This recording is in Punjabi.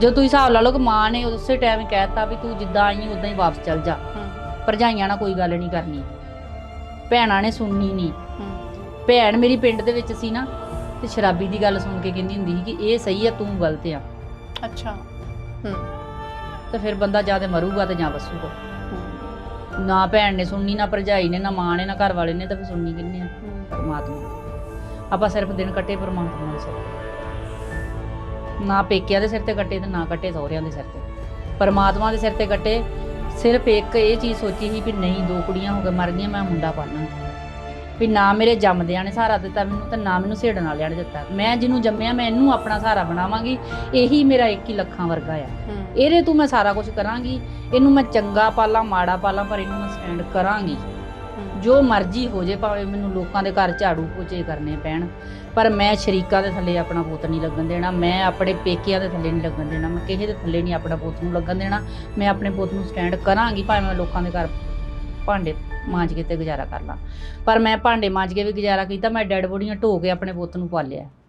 ਜੋ ਤੁਸੀਂ ਹਿਸਾਬ ਲਾ ਲਓ ਕਿ ਮਾਂ ਨੇ ਉਸੇ ਟਾਈਮ ਹੀ ਕਹਿਤਾ ਵੀ ਤੂੰ ਜਿੱਦਾਂ ਆਈ ਉਦਾਂ ਹੀ ਵਾਪਸ ਚੱਲ ਜਾ। ਭਰਜਾਈਆਂ ਨਾਲ ਕੋਈ ਗੱਲ ਨਹੀਂ ਕਰਨੀ। ਭੈਣਾਂ ਨੇ ਸੁਣਨੀ ਨਹੀਂ। ਭੈਣ ਮੇਰੀ ਪਿੰਡ ਦੇ ਵਿੱਚ ਸੀ ਨਾ ਤੇ ਸ਼ਰਾਬੀ ਦੀ ਗੱਲ ਸੁਣ ਕੇ ਕਹਿੰਦੀ ਹੁੰਦੀ ਸੀ ਕਿ ਇਹ ਸਹੀ ਆ ਤੂੰ ਗਲਤ ਆ। ਅੱਛਾ। ਹੂੰ। ਤੇ ਫਿਰ ਬੰਦਾ ਜਾਂ ਤੇ ਮਰੂਗਾ ਤੇ ਜਾਂ ਵਸੂਗਾ। ਹੂੰ, ਨਾ ਭੈਣ ਨੇ ਸੁਣਨੀ ਨਾ ਭਰਜਾਈ ਨੇ ਨਾ ਮਾਂ ਨੇ ਨਾ ਘਰ ਵਾਲੇ ਨੇ ਤਾਂ ਫਿਰ ਸੁਣਨੀ ਕਿੰਨੇ ਆ? ਪਰਮਾਤਮਾ। ਆਪਾਂ ਸਿਰਫ ਦਿਨ ਕੱਟੇ ਪਰਮਾਤਮਾ ਦੇ ਸਿਰ ਤੇ। ਨਾ ਪੇਕਿਆਂ ਦੇ ਸਿਰ ਤੇ ਕੱਟੇ ਤੇ ਨਾ ਕੱਟੇ ਸਹੁਰਿਆਂ ਦੇ ਸਿਰ ਤੇ। ਪਰਮਾਤਮਾ ਦੇ ਸਿਰ ਤੇ ਕੱਟੇ ਸਿਰਫ ਇੱਕ ਇਹ ਚੀਜ਼ ਸੋਚੀ ਸੀ ਵੀ ਨਹੀਂ ਦੋ ਕੁੜੀਆਂ ਹੋ ਕੇ ਮਰ ਗਈਆਂ ਮੈਂ ਮੁੰਡਾ ਪਾਲਾਂਗੀ ਵੀ ਨਾ ਮੇਰੇ ਜੰਮਦਿਆਂ ਨੇ ਸਹਾਰਾ ਦਿੱਤਾ ਮੈਨੂੰ ਤੇ ਨਾ ਮੈਨੂੰ ਸੇੜਨ ਵਾਲਿਆਂ ਨੇ ਦਿੱਤਾ। ਮੈਂ ਜਿਹਨੂੰ ਜੰਮਿਆ ਮੈਂ ਇਹਨੂੰ ਆਪਣਾ ਸਹਾਰਾ ਬਣਾਵਾਂਗੀ। ਇਹੀ ਮੇਰਾ ਇੱਕ ਹੀ ਲੱਖਾਂ ਵਰਗਾ ਆ। ਇਹਦੇ ਤੋਂ ਮੈਂ ਸਾਰਾ ਕੁਝ ਕਰਾਂਗੀ। ਇਹਨੂੰ ਮੈਂ ਚੰਗਾ ਪਾਲਾਂ ਮਾੜਾ ਪਾਲਾਂ ਪਰ ਇਹਨੂੰ ਮੈਂ ਸਟੈਂਡ ਕਰਾਂਗੀ। ਜੋ ਮਰਜ਼ੀ ਹੋ ਜੇ, ਭਾਵੇਂ ਮੈਨੂੰ ਲੋਕਾਂ ਦੇ ਘਰ ਝਾੜੂ ਪੋਚੇ ਕਰਨੇ ਪੈਣ, ਪਰ ਮੈਂ ਸ਼ਰੀਕਾਂ ਦੇ ਥੱਲੇ ਆਪਣਾ ਪੁੱਤ ਨਹੀਂ ਲੱਗਣ ਦੇਣਾ, ਮੈਂ ਆਪਣੇ ਪੇਕਿਆਂ ਦੇ ਥੱਲੇ ਨਹੀਂ ਲੱਗਣ ਦੇਣਾ, ਮੈਂ ਕਿਸੇ ਦੇ ਥੱਲੇ ਨਹੀਂ ਆਪਣਾ ਪੁੱਤ ਨੂੰ ਲੱਗਣ ਦੇਣਾ, ਮੈਂ ਆਪਣੇ ਪੁੱਤ ਨੂੰ ਸਟੈਂਡ ਕਰਾਂਗੀ, ਭਾਵੇਂ ਮੈਂ ਲੋਕਾਂ ਦੇ ਘਰ ਭਾਂਡੇ ਮਾਂਜ ਕੇ ਤੇ ਗੁਜ਼ਾਰਾ ਕਰ ਲਾਂ। ਪਰ ਮੈਂ ਭਾਂਡੇ ਮਾਂਜ ਕੇ ਵੀ ਗੁਜ਼ਾਰਾ ਕੀਤਾ, ਮੈਂ ਡੈਡ ਬੋਡੀਆਂ ਢੋ ਕੇ ਆਪਣੇ ਪੁੱਤ ਨੂੰ ਪਾਲਿਆ।